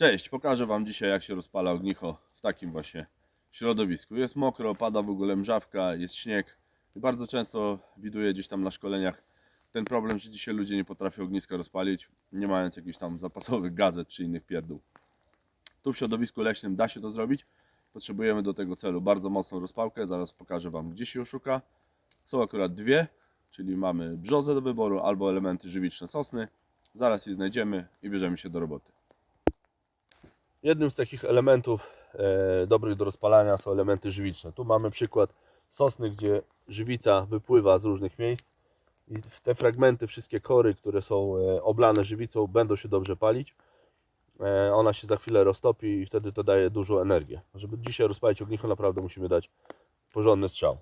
Cześć, pokażę Wam dzisiaj jak się rozpala ognicho w takim właśnie środowisku. Jest mokro, pada w ogóle mrzawka, jest śnieg i bardzo często widuję gdzieś tam na szkoleniach ten problem, że dzisiaj ludzie nie potrafią ogniska rozpalić, nie mając jakichś tam zapasowych gazet czy innych pierdół. Tu w środowisku leśnym da się to zrobić. Potrzebujemy do tego celu bardzo mocną rozpałkę. Zaraz pokażę Wam gdzie się ją szuka. Są akurat dwie, czyli mamy brzozę do wyboru albo elementy żywiczne sosny. Zaraz je znajdziemy i bierzemy się do roboty. Jednym z takich elementów e, dobrych do rozpalania są elementy żywiczne. Tu mamy przykład sosny, gdzie żywica wypływa z różnych miejsc i te fragmenty, wszystkie kory, które są e, oblane żywicą, będą się dobrze palić. E, ona się za chwilę roztopi i wtedy to daje dużą energię. Żeby dzisiaj rozpalić ognicho, naprawdę musimy dać porządny strzał.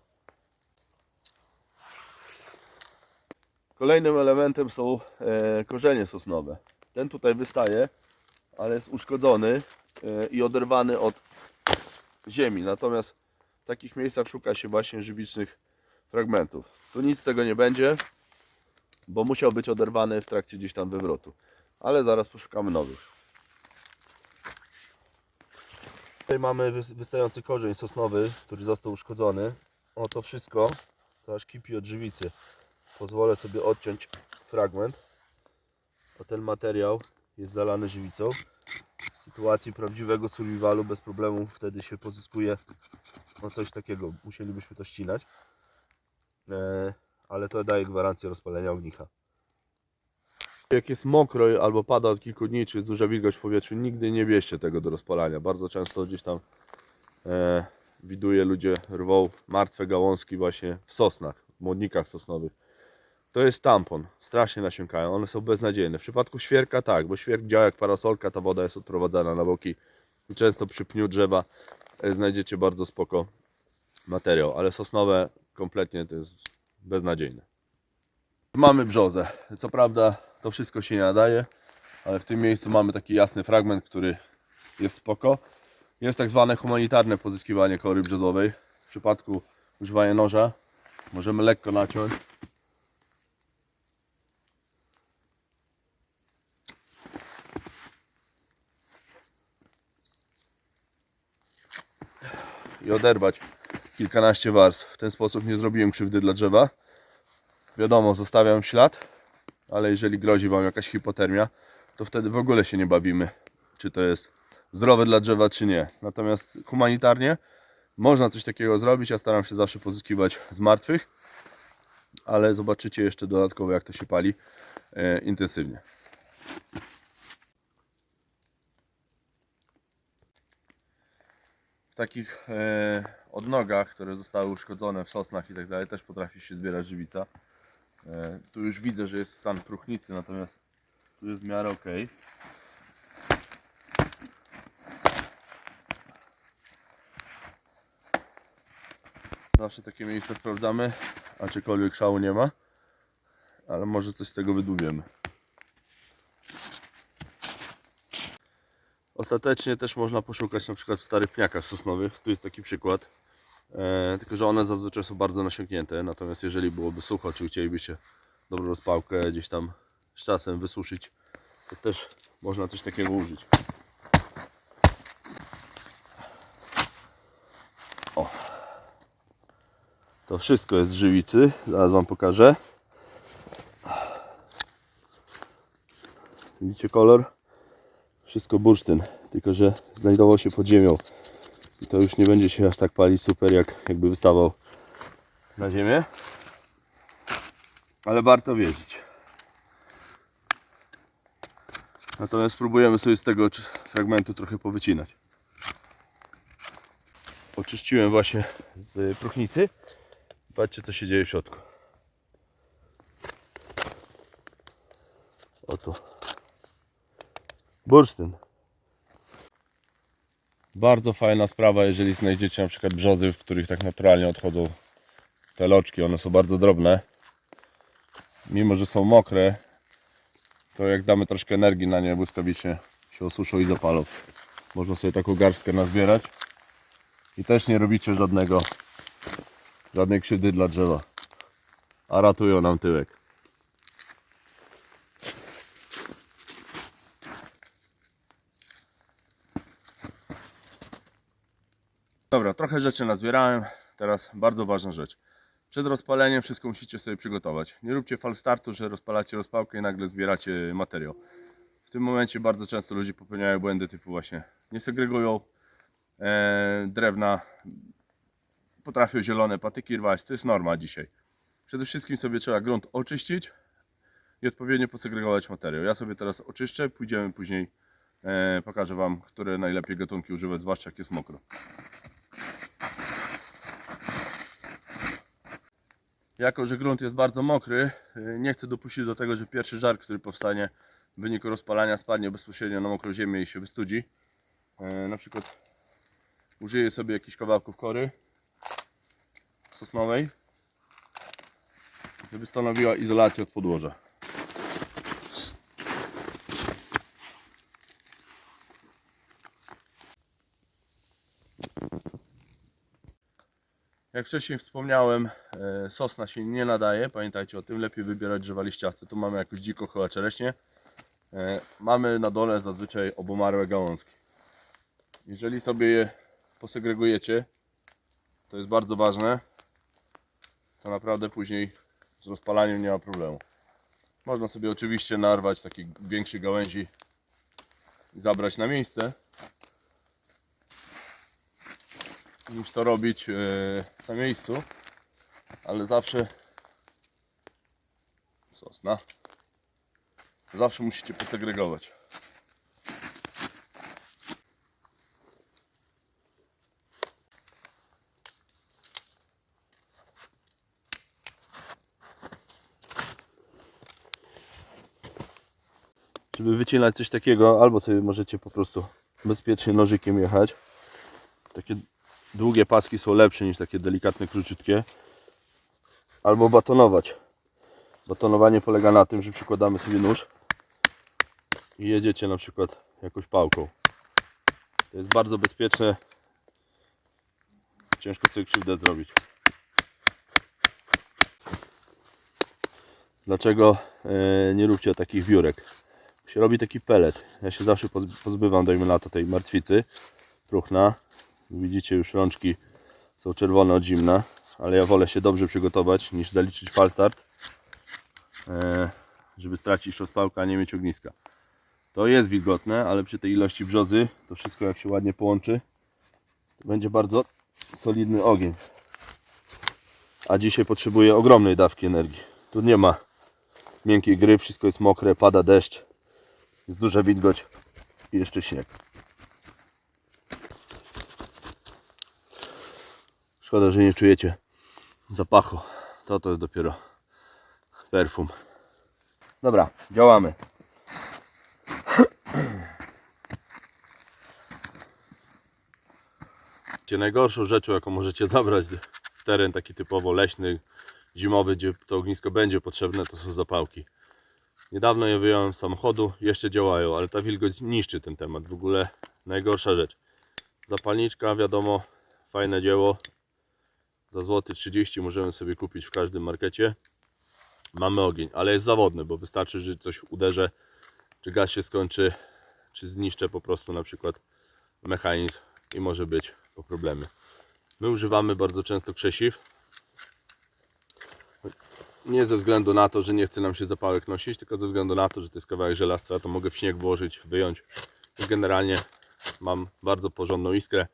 Kolejnym elementem są e, korzenie sosnowe. Ten tutaj wystaje, ale jest uszkodzony i oderwany od ziemi. Natomiast w takich miejscach szuka się właśnie żywicznych fragmentów. Tu nic z tego nie będzie, bo musiał być oderwany w trakcie gdzieś tam wywrotu. Ale zaraz poszukamy nowych. Tutaj mamy wys- wystający korzeń sosnowy, który został uszkodzony. O to wszystko, to aż kipi od żywicy. Pozwolę sobie odciąć fragment. A ten materiał jest zalany żywicą. Sytuacji prawdziwego survivalu bez problemu wtedy się pozyskuje no coś takiego. Musielibyśmy to ścinać. E, ale to daje gwarancję rozpalenia ognicha. Jak jest mokro albo pada od kilku dni, czy jest duża wilgoć w powietrzu, nigdy nie bierzcie tego do rozpalania. Bardzo często gdzieś tam e, ludzie rwą martwe gałązki właśnie w sosnach, w młodnikach sosnowych. To jest tampon. Strasznie nasiąkają. One są beznadziejne. W przypadku świerka tak, bo świerk działa jak parasolka, ta woda jest odprowadzana na boki. Często przy pniu drzewa e, znajdziecie bardzo spoko materiał, ale sosnowe kompletnie to jest beznadziejne. Mamy brzozę. Co prawda to wszystko się nie nadaje, ale w tym miejscu mamy taki jasny fragment, który jest spoko. Jest tak zwane humanitarne pozyskiwanie kory brzozowej. W przypadku używania noża możemy lekko naciąć. I oderwać kilkanaście warstw. W ten sposób nie zrobiłem krzywdy dla drzewa. Wiadomo, zostawiam ślad, ale jeżeli grozi Wam jakaś hipotermia, to wtedy w ogóle się nie bawimy, czy to jest zdrowe dla drzewa, czy nie. Natomiast humanitarnie można coś takiego zrobić. Ja staram się zawsze pozyskiwać z martwych, ale zobaczycie jeszcze dodatkowo, jak to się pali e, intensywnie. Takich e, odnogach, które zostały uszkodzone w sosnach i tak dalej, też potrafi się zbierać żywica. E, tu już widzę, że jest stan próchnicy, natomiast tu jest w miarę ok. Zawsze takie miejsce sprawdzamy, aczkolwiek szału nie ma, ale może coś z tego wydłubiemy. Ostatecznie też można poszukać na przykład w starych pniakach sosnowych. Tu jest taki przykład. E, tylko, że one zazwyczaj są bardzo nasiąknięte. Natomiast jeżeli byłoby sucho, czy chcielibyście dobrą rozpałkę gdzieś tam z czasem wysuszyć, to też można coś takiego użyć. O. To wszystko jest z żywicy. Zaraz Wam pokażę. Widzicie kolor? Wszystko bursztyn, tylko że znajdował się pod ziemią. I to już nie będzie się aż tak palić super, jak jakby wystawał na ziemię. Ale warto wiedzieć. Natomiast spróbujemy sobie z tego fragmentu trochę powycinać. Oczyściłem właśnie z próchnicy. Patrzcie co się dzieje w środku. Bursztyn. Bardzo fajna sprawa, jeżeli znajdziecie na przykład brzozy, w których tak naturalnie odchodzą te loczki. One są bardzo drobne. Mimo, że są mokre, to jak damy troszkę energii na nie, błyskawicznie się osuszą i zapalą. Można sobie taką garstkę nazbierać i też nie robicie żadnego żadnej krzywdy dla drzewa. A ratują nam tyłek. Dobra, trochę rzeczy nazbierałem. Teraz bardzo ważna rzecz. Przed rozpaleniem wszystko musicie sobie przygotować. Nie róbcie fal startu, że rozpalacie rozpałkę i nagle zbieracie materiał. W tym momencie bardzo często ludzie popełniają błędy typu właśnie nie segregują e, drewna, potrafią zielone patyki rwać. To jest norma dzisiaj. Przede wszystkim sobie trzeba grunt oczyścić i odpowiednio posegregować materiał. Ja sobie teraz oczyszczę, pójdziemy później, e, pokażę Wam, które najlepiej gatunki używać, zwłaszcza jak jest mokro. Jako, że grunt jest bardzo mokry, y, nie chcę dopuścić do tego, że pierwszy żar, który powstanie w wyniku rozpalania spadnie bezpośrednio na mokrą ziemię i się wystudzi. E, Na przykład użyję sobie jakichś kawałków kory sosnowej, żeby stanowiła izolację od podłoża. Jak wcześniej wspomniałem, e, sosna się nie nadaje. Pamiętajcie o tym, lepiej wybierać drzewa liściaste. Tu mamy jakąś dziką chyba czereśnię. E, Mamy na dole zazwyczaj obumarłe gałązki. Jeżeli sobie je posegregujecie, to jest bardzo ważne, to naprawdę później z rozpalaniem nie ma problemu. Można sobie oczywiście narwać takich większych gałęzi i zabrać na miejsce, niż to robić e, na miejscu, ale zawsze sosna. Zawsze musicie posegregować. Żeby wycinać coś takiego, albo sobie możecie po prostu bezpiecznie nożykiem jechać. Takie długie paski są lepsze niż takie delikatne, króciutkie. Albo batonować. Batonowanie polega na tym, że przykładamy sobie nóż i jedziecie na przykład jakąś pałką. To jest bardzo bezpieczne. Ciężko sobie krzywdę zrobić. Dlaczego e, nie róbcie takich wiórek? się robi taki pelet. Ja się zawsze poz- pozbywam, dajmy na to, tej martwicy. Próchna. Widzicie, już rączki są czerwone od zimna, ale ja wolę się dobrze przygotować niż zaliczyć falstart, e, żeby stracić rozpałkę, a nie mieć ogniska. To jest wilgotne, ale przy tej ilości brzozy, to wszystko jak się ładnie połączy, to będzie bardzo solidny ogień. A dzisiaj potrzebuję ogromnej dawki energii. Tu nie ma miękkiej gry, wszystko jest mokre, pada deszcz, jest duża wilgoć i jeszcze śnieg. Szkoda, że nie czujecie zapachu. To to jest dopiero perfum. Dobra, działamy. Najgorszą rzeczą, jaką możecie zabrać w teren taki typowo leśny, zimowy, gdzie to ognisko będzie potrzebne, to są zapałki. Niedawno je wyjąłem z samochodu, jeszcze działają, ale ta wilgoć niszczy ten temat. W ogóle najgorsza rzecz. Zapalniczka, wiadomo, fajne dzieło. Za złoty 30 możemy sobie kupić w każdym markecie. Mamy ogień, ale jest zawodny, bo wystarczy, że coś uderzę, czy gaz się skończy, czy zniszczę po prostu na przykład mechanizm i może być po problemie. My używamy bardzo często krzesiw, nie ze względu na to, że nie chce nam się zapałek nosić, tylko ze względu na to, że to jest kawałek żelastwa, to mogę w śnieg włożyć, wyjąć. Generalnie mam bardzo porządną iskrę,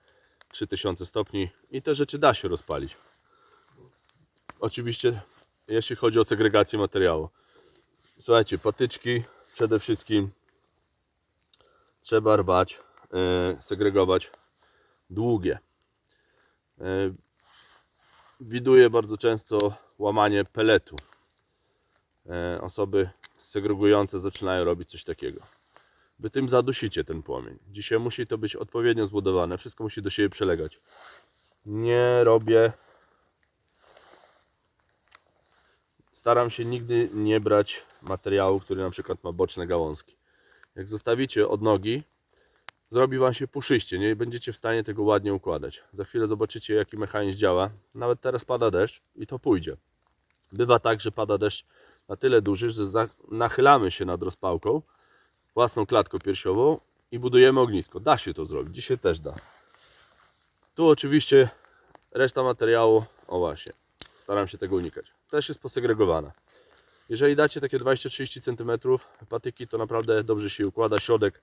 3000 stopni i te rzeczy da się rozpalić. Oczywiście, jeśli chodzi o segregację materiału. Słuchajcie, patyczki przede wszystkim trzeba rwać, e, segregować długie. E, widuję bardzo często łamanie peletu. E, osoby segregujące zaczynają robić coś takiego. Wy tym zadusicie ten płomień. Dzisiaj musi to być odpowiednio zbudowane, wszystko musi do siebie przelegać. Nie robię. Staram się nigdy nie brać materiału, który na przykład ma boczne gałązki. Jak zostawicie od nogi, zrobi Wam się puszyście, nie będziecie w stanie tego ładnie układać. Za chwilę zobaczycie jaki mechanizm działa. Nawet teraz pada deszcz i to pójdzie. Bywa tak, że pada deszcz na tyle duży, że nachylamy się nad rozpałką, własną klatką piersiową i budujemy ognisko. Da się to zrobić, dzisiaj też da. Tu oczywiście reszta materiału, o właśnie, staram się tego unikać. Też jest posegregowana. Jeżeli dacie takie 20-30 cm patyki, to naprawdę dobrze się układa środek,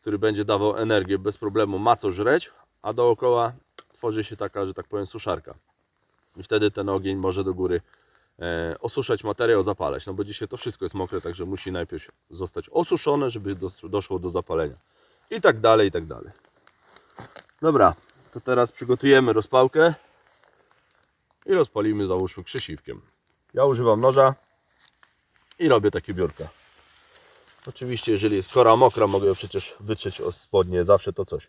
który będzie dawał energię bez problemu, ma co żreć, a dookoła tworzy się taka, że tak powiem, suszarka. I wtedy ten ogień może do góry osuszać materiał, zapalać. No bo dzisiaj to wszystko jest mokre, także musi najpierw zostać osuszone, żeby dos- doszło do zapalenia. I tak dalej, i tak dalej. Dobra, to teraz przygotujemy rozpałkę i rozpalimy załóżmy krzesiwkiem. Ja używam noża i robię takie biurka. Oczywiście jeżeli jest kora mokra, mogę przecież wytrzeć o spodnie, zawsze to coś.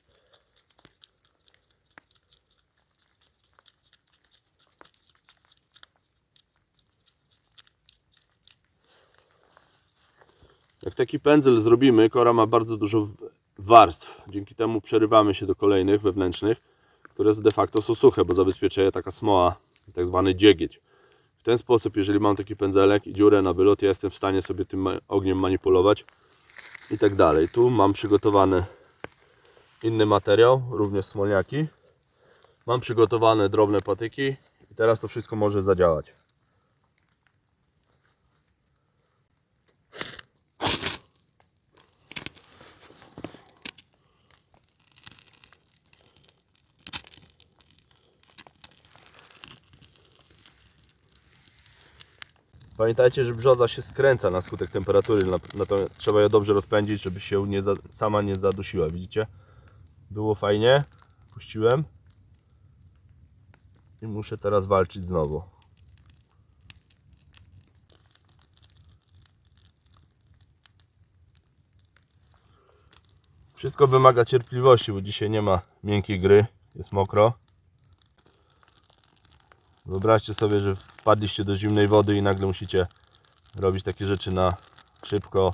Taki pędzel zrobimy, kora ma bardzo dużo warstw. Dzięki temu przerywamy się do kolejnych wewnętrznych, które de facto są suche, bo zabezpiecza je taka smoła, tak zwany dziegieć. W ten sposób, jeżeli mam taki pędzelek i dziurę na wylot, ja jestem w stanie sobie tym ogniem manipulować i tak dalej. Tu mam przygotowany inny materiał, również smolniaki. Mam przygotowane drobne patyki i teraz to wszystko może zadziałać. Pamiętajcie, że brzoza się skręca na skutek temperatury, nat- natomiast trzeba ją dobrze rozpędzić, żeby się nie za, sama nie zadusiła. Widzicie? Było fajnie, puściłem i muszę teraz walczyć znowu. Wszystko wymaga cierpliwości, bo dzisiaj nie ma miękkiej gry, jest mokro. Wyobraźcie sobie, że wpadliście do zimnej wody i nagle musicie robić takie rzeczy na szybko.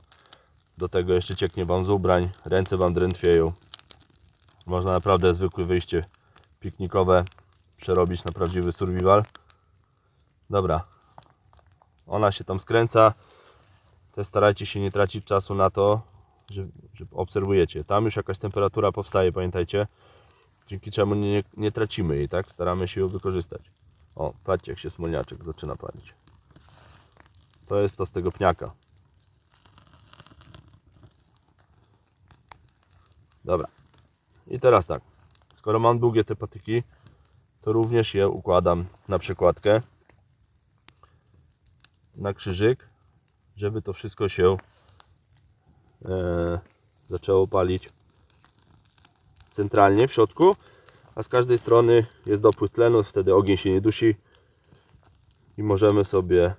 Do tego jeszcze cieknie Wam z ubrań, ręce Wam drętwieją. Można naprawdę zwykłe wyjście piknikowe przerobić na prawdziwy survival. Dobra. Ona się tam skręca. Też starajcie się nie tracić czasu na to, że, że obserwujecie. Tam już jakaś temperatura powstaje, pamiętajcie. Dzięki czemu nie, nie tracimy jej, tak? Staramy się ją wykorzystać. O, patrzcie jak się smolniaczek zaczyna palić. To jest to z tego pniaka. Dobra. I teraz tak. Skoro mam długie te patyki, to również je układam na przekładkę. Na krzyżyk, żeby to wszystko się e, zaczęło palić centralnie w środku a z każdej strony jest dopływ tlenu, wtedy ogień się nie dusi i możemy sobie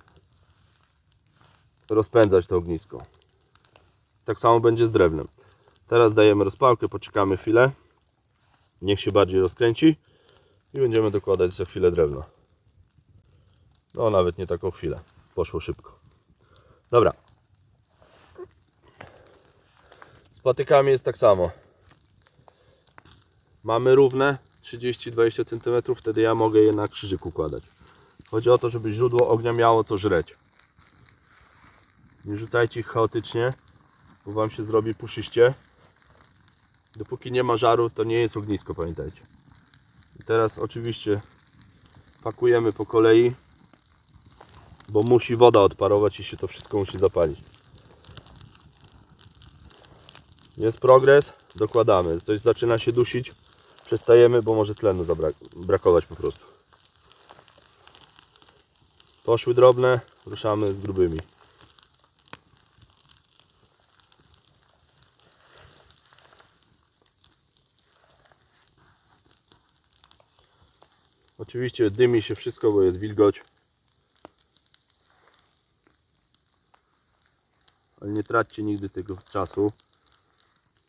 rozpędzać to ognisko. Tak samo będzie z drewnem. Teraz dajemy rozpałkę, poczekamy chwilę, niech się bardziej rozkręci i będziemy dokładać za chwilę drewno. No nawet nie taką chwilę, poszło szybko. Dobra. Z patykami jest tak samo mamy równe 30-20 cm, wtedy ja mogę je na krzyżyk układać. Chodzi o to, żeby źródło ognia miało co żreć. Nie rzucajcie ich chaotycznie, bo Wam się zrobi puszyście. Dopóki nie ma żaru, to nie jest ognisko, pamiętajcie. I teraz oczywiście pakujemy po kolei, bo musi woda odparować i się to wszystko musi zapalić. Jest progres, dokładamy. Coś zaczyna się dusić, przestajemy, bo może tlenu zabrak- brakować po prostu. Poszły drobne, ruszamy z grubymi. Oczywiście dymi się wszystko, bo jest wilgoć. Ale nie traćcie nigdy tego czasu.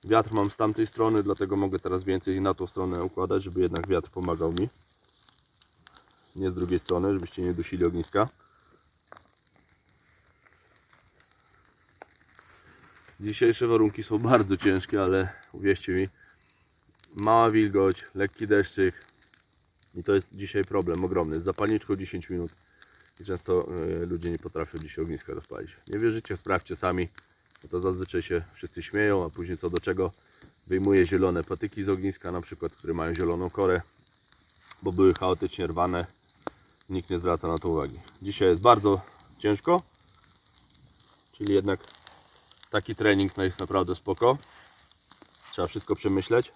Wiatr mam z tamtej strony, dlatego mogę teraz więcej na tą stronę układać, żeby jednak wiatr pomagał mi. Nie z drugiej strony, żebyście nie dusili ogniska. Dzisiejsze warunki są bardzo ciężkie, ale uwierzcie mi, mała wilgoć, lekki deszczyk i to jest dzisiaj problem ogromny. Z zapalniczką 10 minut i często e, ludzie nie potrafią dzisiaj ogniska rozpalić. Nie wierzycie, sprawdźcie sami. No to zazwyczaj się wszyscy śmieją, a później co do czego wyjmuję zielone patyki z ogniska, na przykład, które mają zieloną korę bo były chaotycznie rwane. Nikt nie zwraca na to uwagi. Dzisiaj jest bardzo ciężko, czyli jednak taki trening no jest naprawdę spoko. Trzeba wszystko przemyśleć,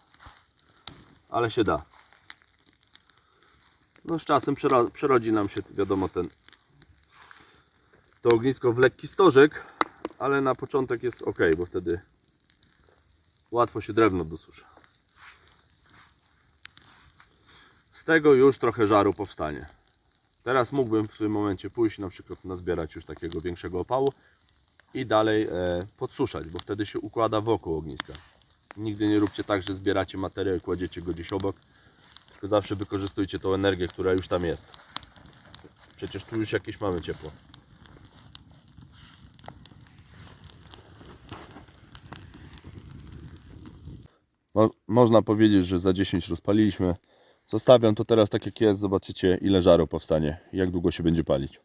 ale się da. No z czasem przero- przerodzi nam się, wiadomo, ten to ognisko w lekki stożek, ale na początek jest ok, bo wtedy łatwo się drewno dosusza. Z tego już trochę żaru powstanie. Teraz mógłbym w tym momencie pójść na przykład nazbierać już takiego większego opału i dalej e, podsuszać, bo wtedy się układa wokół ogniska. Nigdy nie róbcie tak, że zbieracie materiał i kładziecie go gdzieś obok, tylko zawsze wykorzystujcie tą energię, która już tam jest. Przecież tu już jakieś mamy ciepło. Mo- można powiedzieć, że za 10 rozpaliliśmy. Zostawiam to teraz tak jak jest, zobaczycie ile żaru powstanie jak długo się będzie palić.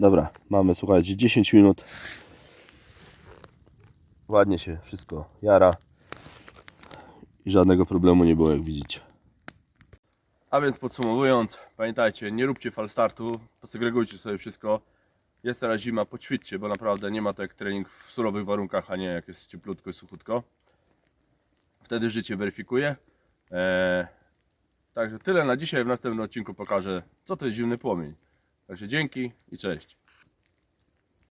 Dobra, mamy słuchajcie 10 minut. Ładnie się wszystko jara i żadnego problemu nie było jak widzicie. A więc podsumowując, pamiętajcie, nie róbcie falstartu, posegregujcie sobie wszystko. Jest teraz zima, poćwiczcie, bo naprawdę nie ma to jak trening w surowych warunkach, a nie jak jest cieplutko i suchutko. Wtedy życie weryfikuje. Eee, także tyle na dzisiaj. W następnym odcinku pokażę, co to jest zimny płomień. Także dzięki i cześć.